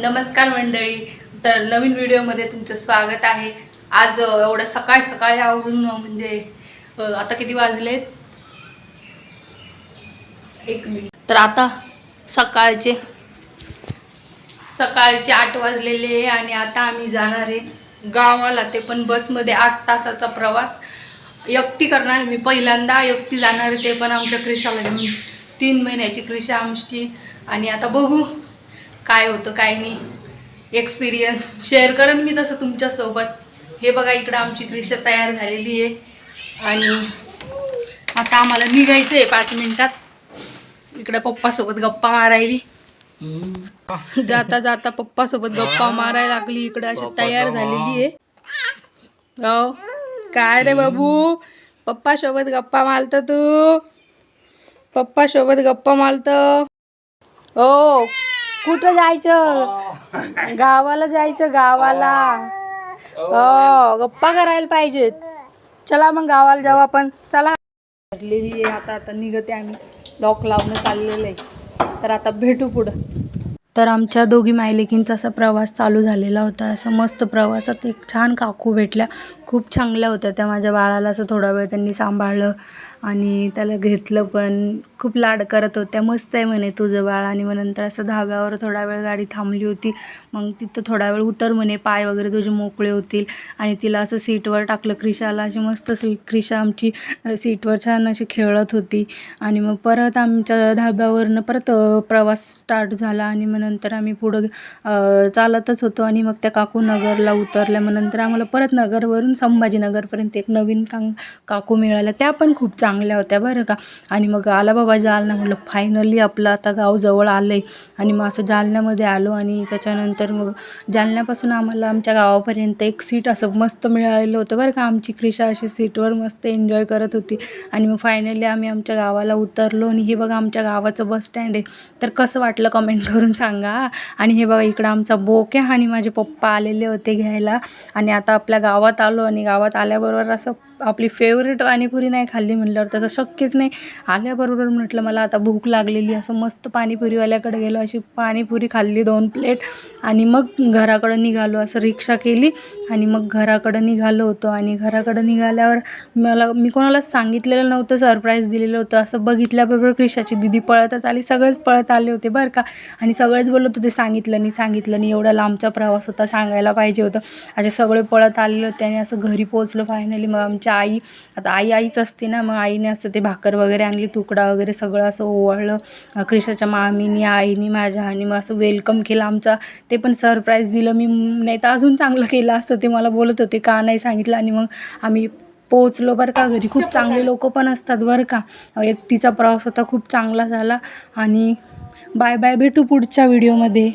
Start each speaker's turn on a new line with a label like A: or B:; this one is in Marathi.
A: नमस्कार मंडळी. तर नवीन व्हिडिओमध्ये तुमचं स्वागत आहे. आज एवढं सकाळ सकाळी आवडून म्हणजे आता किती वाजलेत? एक मिनिट. तर आता सकाळचे सकाळचे आठ वाजलेले आहे आणि आता आम्ही जाणार आहे गावाला. ते पण बसमध्ये आठ तासाचा प्रवास. एकटी करणार मी पहिल्यांदा एकटी जाणार आहे ते पण आमच्या क्रिशाला घेऊन. तीन महिन्याची क्रिशा आमची. आणि आता बघू काय होतं काय नाही. एक्सपिरियन्स शेअर करेन मी तसं तुमच्यासोबत. हे बघा इकडं आमची क्रिशा तयार झालेली आहे. आणि आता आम्हाला निघायचं आहे पाच मिनिटात. इकडे पप्पासोबत गप्पा मारायली. जाता जाता पप्पा सोबत गप्पा मारायला लागली. इकडे अशी तयार झालेली आहे. हो. काय रे बाबू? पप्पा सोबत गप्पा मारत तू. पप्पा सोबत गप्पा मारत. हो. कुठं जायचं? गावाला जायचं गावाला. हो गप्पा करायला पाहिजेत. चला मग गावाला जाऊ आपण. चला. भरलेली आहे आता आता निघते आम्ही. लॉक लावणं चाललेलं आहे. तर आता भेटू पुढं. तर आमच्या दोघी मायलेकींचा असा प्रवास चालू झालेला होता. असं मस्त प्रवासात एक छान काकू भेटल्या. खूप चांगल्या होत्या त्या माझ्या बाळाला असं थोडा वेळ त्यांनी सांभाळलं. आणि त्याला घेतलं पण खूप लाड करत होत्या. मस्त आहे म्हणे तुझं बाळ आणि मग नंतर असं धाब्यावर थोडा वेळ गाडी थांबली होती. मग तिथं थोडा वेळ उतर म्हणे. पाय वगैरे तुझे मोकळे होतील. आणि तिला असं सीटवर टाकलं. क्रिशाला अशी मस्त सी क्रिशा आमची सीटवर छान अशी खेळत होती. आणि मग परत आमच्या धाब्यावरनं परत प्रवास स्टार्ट झाला. आणि मग नंतर आम्ही पुढं चालतच होतो. आणि मग त्या काकू नगरला उतरल्या. मग नंतर आम्हाला परत नगरवरून संभाजीनगरपर्यंत एक नवीन कां काकू मिळाल्या. त्या पण खूप चांगल्या होत्या बरं का. आणि मग आला बाबा जालना म्हटलं फायनली आपलं आता गाव जवळ आलं आहे आणि मग असं जालन्यामध्ये आलो आणि त्याच्यानंतर मग जालन्यापासून आम्हाला आमच्या गावापर्यंत एक सीट असं मस्त मिळालेलं होतं बरं का. आमची क्रिशा अशी सीटवर मस्त एन्जॉय करत होती. आणि मग फायनली आम्ही आमच्या गावाला उतरलो आणि हे बघा आमच्या गावाचं बस स्टँड आहे. तर कसं वाटलं कमेंट करून सांगा. आणि हे बघा इकडं आमचा बोक्या आणि माझे पप्पा आलेले होते घ्यायला. आणि आता आपल्या गावात आलो आणि गावात आल्याबरोबर असं आपली फेवरेट पाणीपुरी नाही खाल्ली म्हटल्यावर त्याचं शक्यच नाही. आल्याबरोबर म्हटलं मला आता भूक लागलेली असं मस्त पाणीपुरीवाल्याकडे गेलो अशी पाणीपुरी खाल्ली दोन प्लेट आणि मग घराकडं निघालो असं रिक्षा केली आणि मग घराकडं निघालो होतो. आणि घराकडं निघाल्यावर मला मी कोणाला सांगितलेलं नव्हतं सरप्राईज दिलेलं होतं. असं बघितल्याबरोबर क्रिशाची दिदी पळतच आली सगळेच पळत आले होते बरं का. आणि सगळेच बोलत होते सांगितलं नाही सांगितलं नाही एवढा लांबचा प्रवास होता सांगायला पाहिजे होतं. असे सगळे पळत आलेले होते आणि असं घरी पोहोचलो फायनली मग आमच्या आई आता आई आईच असते ना मग आईने असं ते भाकर वगैरे आणली तुकडा वगैरे सगळं असं ओवाळलं. क्रिशाच्या मामीनी आईनी माझ्या आणि मग असं वेलकम केलं आमचा. ते पण सरप्राईज दिलं. मी नाही तर अजून चांगलं केलं असतं. ते मला बोलत होते का नाही सांगितलं? आणि मग आम्ही पोचलो बरं का घरी. खूप चांगले लोक पण असतात बरं का. एकटीचा प्रवास होता खूप चांगला झाला. आणि बाय बाय भेटू पुढच्या व्हिडिओमध्ये